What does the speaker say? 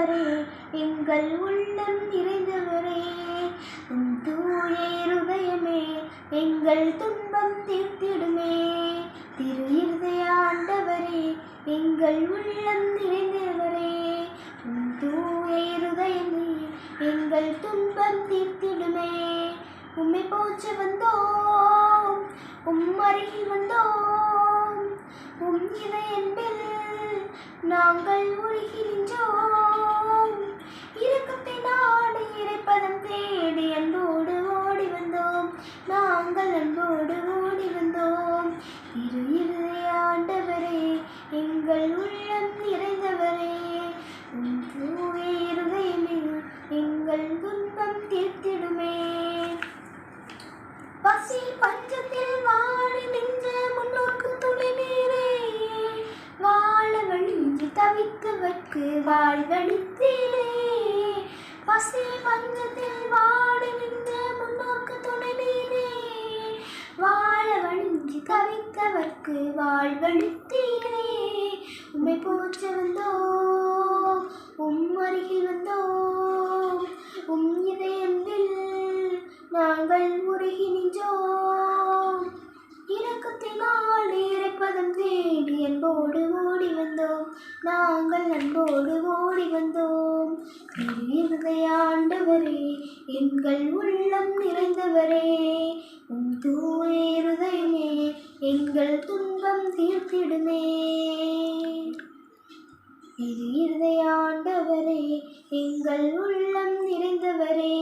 எங்கள் உள்ளம் நிறைந்தவரே. தூய இருதயமே எங்கள் துன்பம் தீர்த்திடுமே. திரு இருதய ஆண்டவரே எங்கள் உள்ளம் நிறைந்தவரே. தூய இருதயமே எங்கள் துன்பம் தீர்த்திடுமே. உம்மை போச்சு வந்தோம் உம் அருகில் வந்தோம். உம் இதயத்தில் நாங்கள் அன்போடு ஓடி வந்தோம் இரு ஆண்டவரே எங்கள் உள்ளம் நிறைந்தவரே. இருதயமே எங்கள் துன்பம் தீர்த்திடுமே. பசி பஞ்சத்தில் வாடி நின்ற முன்னோர்க்கு துணை நீரே வாழ வழிஞ்சு தவிக்கவர்க்கு வாழ்வழித்தீரே. பசி பஞ்சத்தில் தவித்தவர்க்கு தவிக்கவர்க்கு உண்மை உம்மை போற்ற வந்தோம் உம் அருகில் வந்தோம் உம் இதயத்தில் நாங்கள் உருகி நின்றோம். இறக்கத்தினால் இறைப்பதம் தேடி அன்போடு ஓடி வந்தோம். நாங்கள் அன்போடு ஓடி வந்தோம். திரு ஆண்டவரே எங்கள் உள்ளம் நிறைந்தவரே. எங்கள் துன்பம் தீர்த்திடுமே. இது இருதய ஆண்டவரே எங்கள் உள்ளம் நிறைந்தவரே.